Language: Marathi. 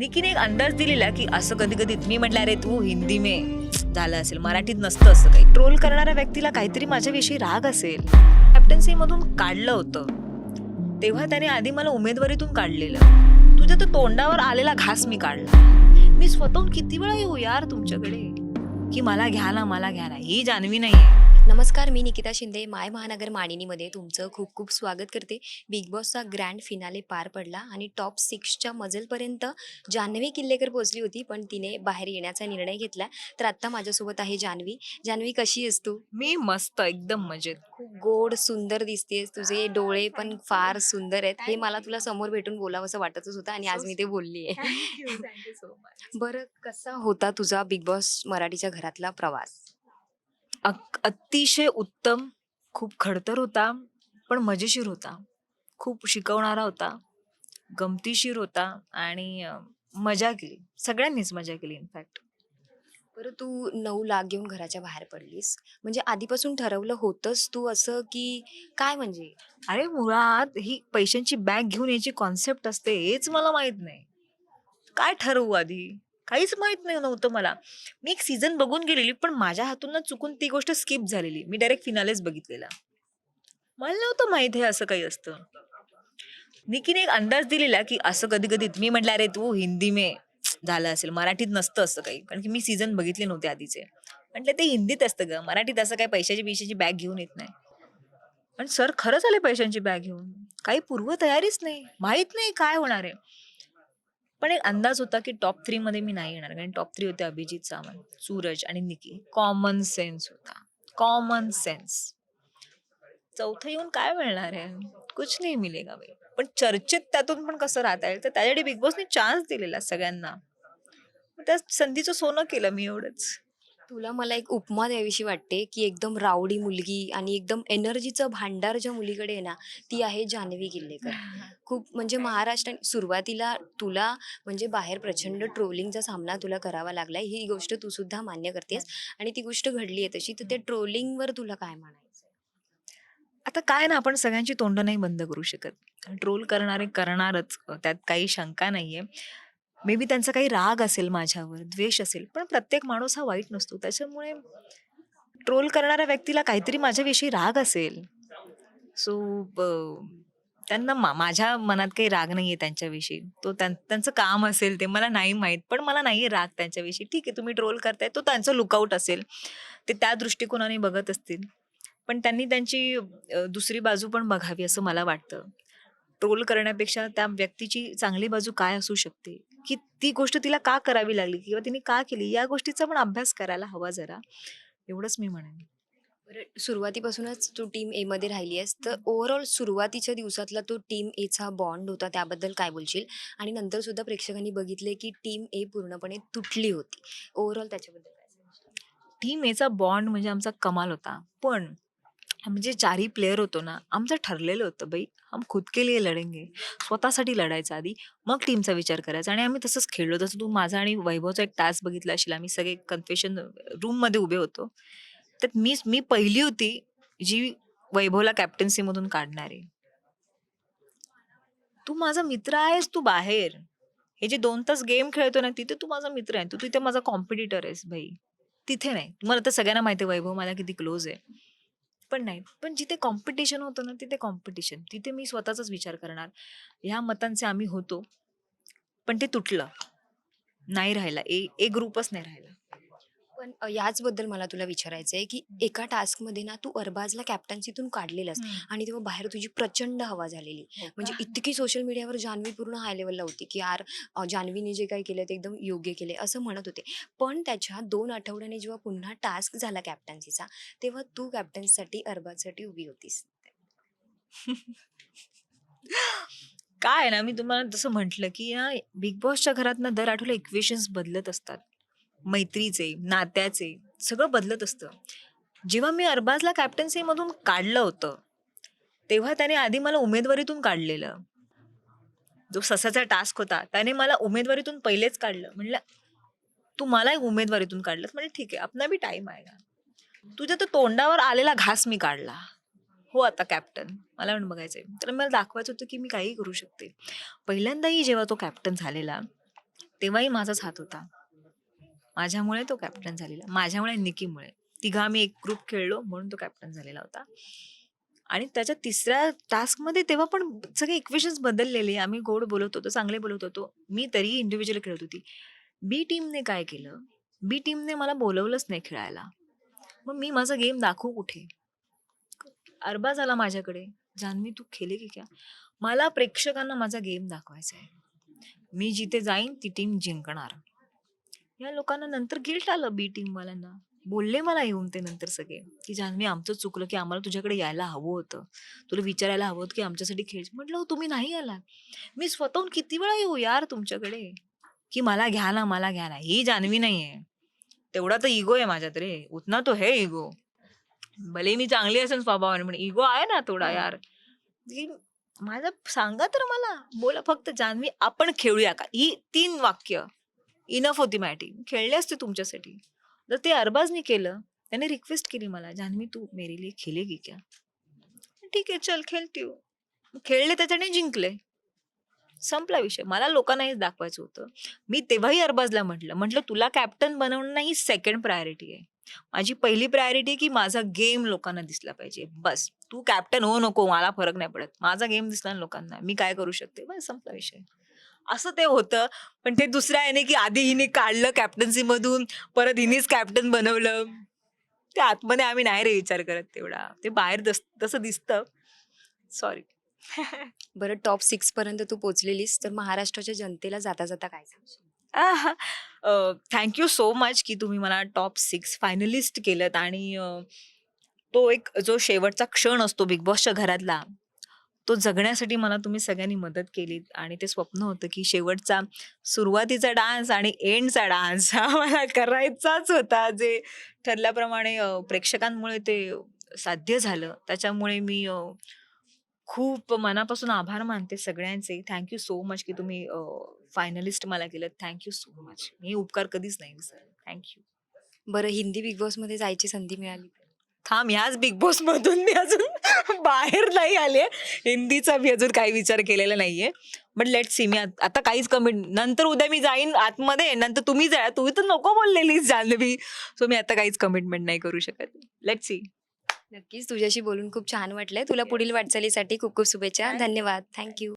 निकीने एक अंदाज दिलेला की असं कधी कधी मी म्हटलं अरे तू हिंदी मे झालं असेल मराठीत नसतं असं काही. ट्रोल करणाऱ्या व्यक्तीला काहीतरी माझ्याविषयी राग असेल. कॅप्टन्सी मधून काढलं होतं. तेव्हा त्याने आधी मला उमेदवारीतून काढलेलं. तुझ्या तर तोंडावर आलेला घास मी काढला. मी स्वतःहून किती वेळा येऊ यार तुमच्याकडे? की मला घ्या ना मला घ्या ना ही नाही नाहीये. नमस्कार मी निकिता शिंदे. माय महानगर मानिनीमध्ये तुमचं खूप खूप स्वागत करते. बिग बॉसचा ग्रँड फिनाले पार पडला आणि टॉप सिक्सच्या मजलपर्यंत जान्हवी किल्लेकर पोहोचली होती पण तिने बाहेर येण्याचा निर्णय घेतला. तर आत्ता माझ्यासोबत आहे जान्हवी. जान्हवी कशी आहेस तू? मी मस्त एकदम मजेत. खूप गोड सुंदर दिसतेस. तुझे डोळे पण फार सुंदर आहेत. हे मला तुला समोर भेटून बोलावंसं वाटतच होतं आणि आज मी ते बोलली आहे बरं कसा होता तुझा बिग बॉस मराठीच्या घरातला प्रवास? अतिशय उत्तम खूप खडतर होता पण मजेशीर होता. खूप शिकवणारा होता गमतीशीर होता आणि मजा केली. सगळ्यांनीच मजा केली इनफॅक्ट बरं तू नऊ लाख घेऊन घराच्या बाहेर पडलीस. म्हणजे आधीपासून ठरवलं होतंस तू असं की काय म्हणजे? अरे मुळात ही पैशांची बॅग घेऊन याची कॉन्सेप्ट असते हेच मला माहीत नाही. काय ठरवू आधी? काहीच माहीत नाही नव्हतं मला. मी एक सीझन बघून गेलेली पण माझ्या हातून चुकून ती गोष्ट स्किप झालेली. मी डायरेक्ट फिनालेच बघितलेला. मला नव्हतं माहीत हे असं काही असतं. निकीने एक अंदाज दिलेला की असं कधी कधी मी म्हटलं अरे तू हिंदी मे झालं असेल. मराठीत नसतं असं काही. कारण की मी सीझन बघितले नव्हते आधीचे. म्हटलं ते हिंदीत असतं ग. मराठीत असं काही पैशाची बिशाची बॅग घेऊन येत नाही. पण सर खरंच आले पैशांची बॅग घेऊन. काही पूर्व तयारीच नाही. माहीत नाही काय होणार आहे. पण एक अंदाज होता की टॉप थ्री मध्ये मी नाही येणार कारण टॉप थ्री होते अभिजित सावंत सूरज आणि निकी कॉमन सेन्स होता. कॉमन सेन्स चौथं येऊन काय मिळणार आहे? कुछ नाही मिलेगा भाई पण चर्चेत त्यातून पण कसं राहता येईल? तर त्यासाठी बिग बॉसने चान्स दिलेला सगळ्यांना. त्या संधीचं सोनं केलं मी एवढंच. तुला मला एक उपमा द्यावीशी वाटते की एकदम रावडी मुलगी आणि एकदम एनर्जीचं भांडार ज्या मुलीकडे आहे ना ती आहे जान्हवी किल्लेकर. खूप म्हणजे महाराष्ट्र सुरुवातीला तुला म्हणजे बाहेर प्रचंड ट्रोलिंगचा सामना तुला करावा लागलाय ही गोष्ट तू सुद्धा मान्य करतेस आणि ती गोष्ट घडली आहे तशी तर त्या ट्रोलिंगवर तुला काय म्हणायचं आता काय ना आपण सगळ्यांची तोंड नाही बंद करू शकत. ट्रोल करणारे करणारच त्यात काही शंका नाहीये. मे बी त्यांचा काही राग असेल माझ्यावर द्वेष असेल पण प्रत्येक माणूस हा वाईट नसतो. त्याच्यामुळे ट्रोल करणाऱ्या व्यक्तीला काहीतरी माझ्याविषयी राग असेल. सो त्यांना मा- माझ्या मनात काही राग नाही आहे त्यांच्याविषयी. तो त्यां- त्यांचं काम असेल ते मला नाही माहीत पण मला नाही राग त्यांच्याविषयी. ठीक आहे तुम्ही ट्रोल करताय तो त्यांचं लुकआउट असेल. ते त्या दृष्टिकोनाने बघत असतील. पण त्यांनी त्यांची दुसरी बाजू पण बघावी असं मला वाटतं. ट्रोल करण्यापेक्षा त्या व्यक्तीची चांगली बाजू काय असू शकते? की ती गोष्ट तिला का करावी लागली किंवा तिने का केली या गोष्टीचा पण अभ्यास करायला हवा जरा. एवढंच मी म्हणेन. सुरुवातीपासूनच तू टीम ए मध्ये राहिली आहेस तर ओव्हरऑल सुरुवातीच्या दिवसातला तो टीम एचा बॉन्ड होता त्याबद्दल काय बोलशील? आणि नंतर सुद्धा प्रेक्षकांनी बघितले की टीम ए पूर्णपणे तुटली होती. ओव्हरऑल त्याच्याबद्दल काय सांगशील? टीम एचा बॉन्ड म्हणजे आमचा कमाल होता. पण आम्ही जे चारही प्लेयर होतो ना आमचं ठरलेलं होतं बाई. हम खुद के लिए लढेंगे स्वतःसाठी लढायचं आधी. मग टीमचा विचार करायचा. आणि आम्ही तसंच खेळलो. तसं तू माझा आणि वैभवचा एक टास्क बघितला असेल आम्ही सगळे कन्फेशन रूममध्ये उभे होतो. तर मी मी पहिली होती जी वैभवला कॅप्टन्सीमधून काढणारी. तू माझा मित्र आहेस तू बाहेर. हे जे दोन तास गेम खेळतो ना तिथे तू माझा मित्र आहे. तू तिथे माझा कॉम्पिटिटर आहेस भाई तिथे नाही. तुम्हाला तर सगळ्यांना माहिती आहे वैभव मला किती क्लोज आहे. पण नाही. पण जिथे कॉम्पिटिशन होतं ना तिथे कॉम्पिटिशन तिथे मी स्वतःचाच विचार करणार. ह्या मतांचे आम्ही होतो पण ते तुटलं. नाही राहिला ए ए ग्रुपच नाही राहिला पण अ, याचबद्दल मला तुला विचारायचं आहे की एका टास्कमध्ये ना तू अरबाजला कॅप्टन्सीतून काढलेलंस आणि तेव्हा बाहेर तुझी प्रचंड हवा झालेली. म्हणजे इतकी सोशल मीडियावर जान्हवी पूर्ण हाय लेवलला होती की यार जान्हवीने जे काही केलं ते एकदम योग्य केले असं म्हणत होते. पण त्याच्या दोन आठवड्याने जेव्हा पुन्हा टास्क झाला कॅप्टन्सीचा तेव्हा तू कॅप्टन्सीसाठी अरबाजसाठी उभी होतीस. काय ना मी तुम्हाला जसं म्हटलं की बिग बॉसच्या घरात ना दर आठवड्याला इक्वेशन्स बदलत असतात. मैत्रीचे नात्याचे सगळं बदलत असतं. जेव्हा मी अरबाजला कॅप्टन्सीमधून काढलं होतं तेव्हा त्याने आधी मला उमेदवारीतून काढलेलं. जो ससाचा टास्क होता त्याने मला उमेदवारीतून पहिलेच काढलं. म्हणलं तू मला उमेदवारीतून काढलं म्हणजे ठीक आहे आपला बी टाईम आहे का तुझ्या तर तोंडावर आलेला घास मी काढला. हो आता कॅप्टन मला पण बघायचंय. तर मला दाखवायचं होतं की मी काही करू शकते. पहिल्यांदाही जेव्हा तो कॅप्टन झालेला तेव्हाही माझाच हात होता. माझ्यामुळे तो कॅप्टन झालेला. माझ्यामुळे निकीमुळे. तिघा आम्ही एक ग्रुप खेळलो म्हणून तो कॅप्टन झालेला होता. आणि त्याच्या तिसऱ्या टास्कमध्ये तेव्हा पण सगळे इक्वेशन्स बदललेले. आम्ही गोड बोलत होतो चांगले बोलत होतो. मी तरीही इंडिव्हिज्युअल खेळत होती. बी टीमने काय केलं? बी टीमने मला बोलवलंच नाही खेळायला. मग मी माझा गेम दाखवू कुठे? अरबा झाला माझ्याकडे. जान्हवी तू खेळे की क्या? मला प्रेक्षकांना माझा गेम दाखवायचा आहे मी जिथे जाईन ती टीम जिंकणार. या लोकांना नंतर गिल्ट आलं बी टीम वाल्यांना. बोलले मला येऊन ते नंतर सगळे की जान्हवी आमचं चुकलं की आम्हाला तुझ्याकडे यायला हवं होतं. तुला विचारायला हवं होतं की आमच्यासाठी खेळ म्हटलं "हो, तुम्ही नाही आला मी स्वतःहून किती वेळा येऊ यार तुमच्याकडे? की मला घ्या ना मला घ्या ना. ही जान्हवी नाहीये. तेवढा तर इगो आहे माझ्यात रे. उतना तो है इगो भले मी चांगली असेल स्वभावाने पण इगो आहे ना थोडा यार. माझं सांगा तर मला. बोला फक्त जान्हवी आपण खेळूया का? ही तीन वाक्य. इनफ होती माझी खेळले असते तुमच्यासाठी. तर ते अरबाजनी केलं त्याने रिक्वेस्ट केली मला जान्हवी तू मेरे लिए खेलेगी क्या? ठीक आहे चल खेळती हूँ." खेळले त्याच्याने जिंकले. संपला विषय. मला लोकांना हेच दाखवायचं होतं. मी तेव्हाही अरबाजला म्हटलं म्हटलं तुला कॅप्टन बनवणं ही सेकंड प्रायोरिटी आहे. माझी पहिली प्रायोरिटी आहे की माझा गेम लोकांना दिसला पाहिजे. बस. तू कॅप्टन हो नको मला फरक नाही पडत. माझा गेम दिसला ना लोकांना. मी काय करू शकते? बस संपला विषय. असं ते होतं. पण ते दुसऱ्या याने की आधी हिने काढलं कॅप्टन्सी मधून परत हिनेच कॅप्टन बनवलं. ते आतमध्ये आम्ही नाही रे विचार करत तेवढा. ते बाहेर तसं दिसतं. सॉरी बरं टॉप सिक्स पर्यंत तू पोहोचलेलीस तर महाराष्ट्राच्या जनतेला जाता जाता काय थँक्यू सो मच की तुम्ही मला टॉप सिक्स फायनलिस्ट केलं आणि तो एक जो शेवटचा क्षण असतो बिग बॉसच्या घरातला तो जगण्यासाठी मला तुम्ही सगळ्यांनी मदत केली आणि ते स्वप्न होतं की शेवटचा सुरुवातीचा डान्स आणि एंडचा डान्स हा मला करायचाच होता जे ठरल्याप्रमाणे प्रेक्षकांमुळे ते साध्य झालं. त्याच्यामुळे मी खूप मनापासून आभार मानते सगळ्यांचे. थँक्यू सो मच की तुम्ही फायनलिस्ट मला केलं थँक्यू सो मच मी उपकार कधीच नाही सर थँक्यू बरं हिंदी बिग बॉसमध्ये जायची संधी मिळाली. थांब ह्याच बिग बॉस मधून मी अजून बाहेर नाही आले. हिंदीचा मी अजून काही विचार केलेला नाहीये. बट लेट सी मी आत- काहीच कमी नंतर उद्या मी जाईन आतमध्ये नंतर तुम्ही जा तुम्ही तर नको बोललेलीस जान्हवी सो मी आता काहीच कमिटमेंट नाही करू शकत. लेट सी नक्कीच तुझ्याशी बोलून खूप छान वाटलंय. तुला पुढील वाटचालीसाठी खूप खूप शुभेच्छा. धन्यवाद. थँक्यू